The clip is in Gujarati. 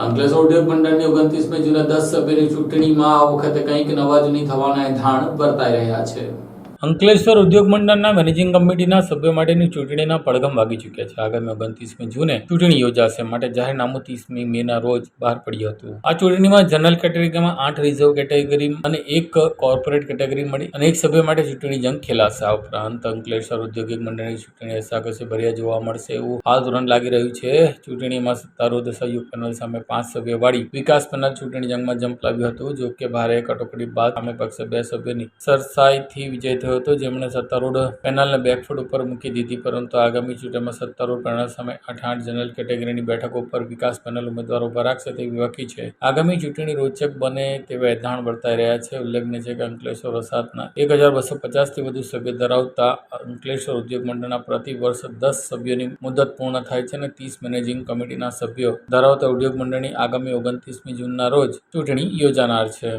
અંકલેશ્વર ઉદ્યોગ મંડળની ઓગણત્રીસમી જૂને દસ સભ્યોની ચૂંટણીમાં આ વખતે કંઈક નવા જૂની થવાના ધાણ વર્તાઈ રહ્યા છે. અંકલેશ્વર ઉદ્યોગ મંડળના મેનેજિંગ કમિટીના સભ્યો માટેની ચૂંટણીના પડઘમ વાગી ચૂક્યા છે. આગામી ઓગણત્રીસમી જૂને ચૂંટણી યોજાશે. માટે જાહેરનામું ત્રીસમી મેના રોજ બહાર પડ્યું હતું. આ ચૂંટણીમાં જનરલ કેટેગરીમાં આઠ રિઝર્વ કેટેગરી અને એક કોર્પોરેટ કેટેગરી મળી. અને એક સભ્ય માટે ચૂંટણી જંગ ખેલાશે. આ ઉપરાંત અંકલેશ્વર ઔદ્યોગિક મંડળની ચૂંટણી રસાકસી ભર્યા જોવા મળશે એવું હાલ ધોરણ લાગી રહ્યું છે. ચૂંટણીમાં સત્તારૂઢ સહયોગ પેનલ સામે પાંચ સભ્યવાળી વિકાસ પેનલ ચૂંટણી જંગમાં જંપ લાવ્યું હતું. જો કે ભારે કટોકટી બાદ સામે પક્ષે બે સભ્યોની સરસાઈથી વિજય થયો હતો, જેમણે સત્તારૂઢ પેનલને બેકફૂટ ઉપર મૂકી દીધી, પરંતુ આગામી ચૂંટણીમાં સત્તારૂઢ પેનલ સામે આઠ આઠ જનરલ કેટેગરીની બેઠકો ઉપર વિકાસ પેનલ ઉમેદવારો ઊભા રાખશે તેવી વકી છે. આગામી ચૂંટણી રોચક બને તેવા એધાણ વર્તાઈ રહ્યા છે. ઉલ્લેખનીય છે કે અંકલેશ્વર વસાહતના એક હજાર બસો પચાસથી વધુ સભ્યો ધરાવતા અંકલેશ્વર ઉદ્યોગ મંડળના પ્રતિ વર્ષ દસ સભ્યોની મુદત પૂર્ણ થાય છે અને ત્રીસ મેનેજિંગ કમિટીના સભ્યો ધરાવતા ઉદ્યોગ મંડળની આગામી ઓગણત્રીસમી જૂનના રોજ ચૂંટણી યોજાનાર છે.